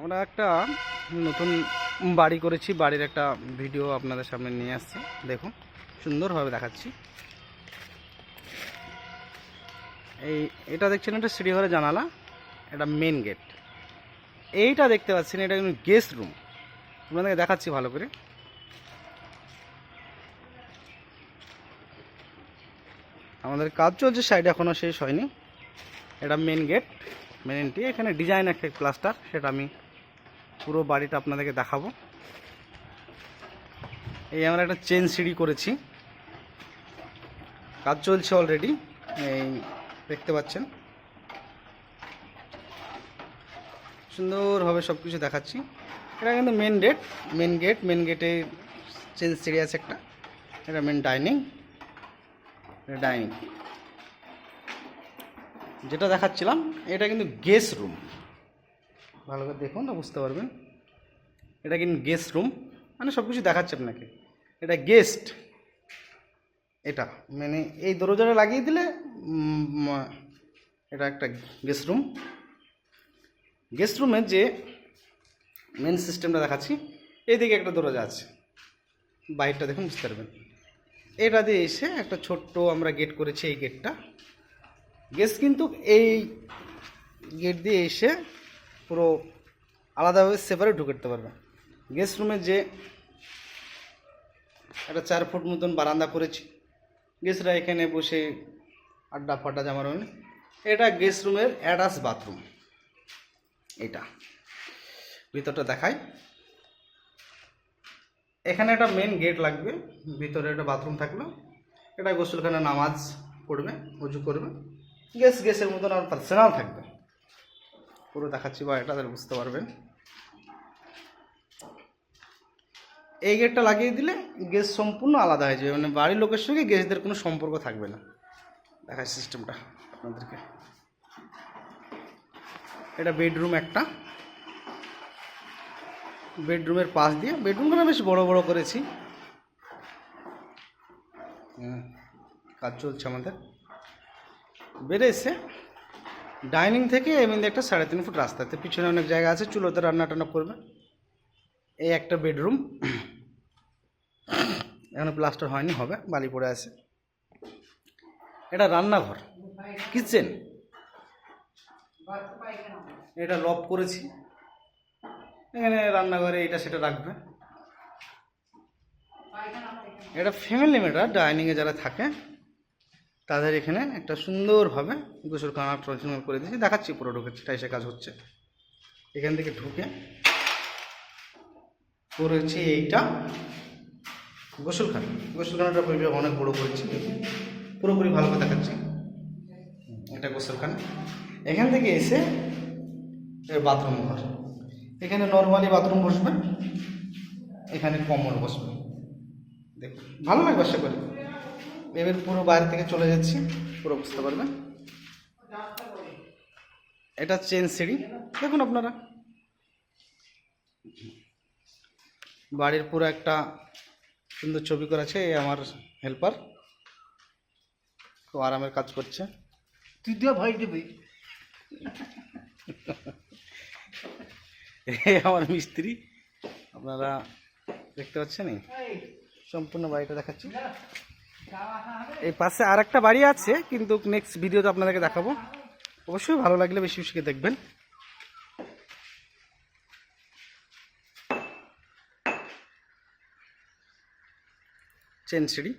আমরা একটা নতুন বাড়ি করেছি, বাড়ির একটা ভিডিও আপনাদের সামনে নিয়ে আসছি। দেখুন, সুন্দরভাবে দেখাচ্ছি। এই, এটা দেখছেন, এটা সিঁড়িঘরের জানালা, এটা মেন গেট এইটা দেখতে পাচ্ছেন, এটা কিন্তু গেস্ট রুম আপনাদেরকে দেখাচ্ছি ভালো করে। আমাদের কাজ চলছে সাইড এখনও শেষ হয়নি। এটা মেন গেট মেন এন্ট্রি এখানে ডিজাইন একটা প্লাস্টার সেটা আমি পুরো বাড়িটা আপনাদেরকে দেখাবো। এই আমরা একটা চেন সিঁড়ি করেছি। কাজ চলছে অলরেডি এই দেখতে পাচ্ছেন। সুন্দরভাবে সব কিছু দেখাচ্ছি। এটা কিন্তু main gate main gate main গেটে চেন সিঁড়ি আছে একটা। এটা মেন ডাইনিং ডাইনিং যেটা দেখাচ্ছিলাম, এটা কিন্তু গেস্ট রুম ভালো করে দেখুন না বুঝতে পারবেন। এটা কিন্তু গেস্ট রুম মানে সব কিছু দেখাচ্ছে আপনাকে। এটা গেস্ট এটা মানে এই দরজাটা লাগিয়ে দিলে এটা একটা গেস্ট রুম গেস্ট রুমের যে মেন সিস্টেমটা দেখাচ্ছি এইদিকে একটা দরজা আছে। বাইরটা দেখুন, বুঝতে পারবেন। এটা দিয়ে এসে একটা ছোট্ট আমরা গেট করেছি এই গেটটা গেস্ট কিন্তু এই গেট দিয়ে এসে পুরো আলাদাভাবে সেপারেট ঢুকে পারবে। গেস্ট রুমে যে একটা চার ফুট মতন বারান্দা করেছি গেস্টরা এখানে বসে আড্ডা ফাড্ডা জামার হয় এটা গেস্ট রুমের অ্যাটাচ বাথরুম এটা। ভিতরটা দেখাই। এখানে একটা মেন গেট লাগবে, ভিতরে একটা বাথরুম থাকল। এটা গোসলখানে নামাজ পড়বে উজু করবে। গ্যাস গ্যাসের মতন আর পার্সোনাল থাকবে। পুরো দেখাচ্ছি বা এটা তাহলে বুঝতে পারবেন। এই গেটটা লাগিয়ে দিলে গ্যাস সম্পূর্ণ আলাদা হয়ে যাবে। মানে বাড়ির লোকের সঙ্গে গ্যাসদের কোনো সম্পর্ক থাকবে না। দেখায় সিস্টেমটা আপনাদেরকে। এটা বেডরুম একটা। বেডরুমের পাশ দিয়ে বেডরুমগুলো বেশ বড় বড় করেছি। কাজ চলছে আমাদের। বেড়ে এসে ডাইনিং থেকে এমনি একটা সাড়ে তিন ফুট রাস্তাতে পিছনে অনেক জায়গা আছে, চুলোতে রান্না টান্না করবে। এই একটা বেডরুম। এখনও প্লাস্টার হয়নি, হবে, বালি পড়ে আছে। এটা রান্নাঘর, কিচেন। এটা লক করেছি। এখানে রান্নাঘরে এটা সেটা রাখবে। এটা ফ্যামিলি ম্যাটার, ডাইনিংয়ে যারা থাকে তাদের এখানে একটা সুন্দরভাবে গোসলখানা ট্রান্সফার করে দিয়েছি। দেখাচ্ছি, পুরো ঢুকেছি তাই সে কাজ হচ্ছে। এখান থেকে ঢুকে করেছি এইটা গোসলখানা। গোসলখানাটা পরিবেশ অনেক বড় করেছি। পুরোপুরি ভালো করে দেখাচ্ছি। এটা গোসলখানা। এখান থেকে এসে বাথরুম ঘর। এখানে নর্মালি বাথরুম বসবে, এখানে কমন বসবে। দেখুন, ভালো লাগবে আশা করি। এবার পুরো বাইরে থেকে চলে যাচ্ছি। পুরো বুঝতে পারবেন এটা চেন সিঁড়ি। দেখুন আপনারা। বাড়ির পুরো একটা সুন্দর ছবি করেছে এই আমার হেল্পার খুব আরামের কাজ করছে। তুই দিয়ে ভাই দিবি। এই আমার মিস্ত্রি। আপনারা দেখতে পাচ্ছেন সম্পূর্ণ বাড়িটা দেখাচ্ছি। এই পাশে আর একটা বাড়ি আছে, কিন্তু নেক্সট ভিডিওতে আপনাদেরকে দেখাবো। অবশ্যই ভালো লাগলে বেশি বেশি দেখবেন। চেন সিঁড়ি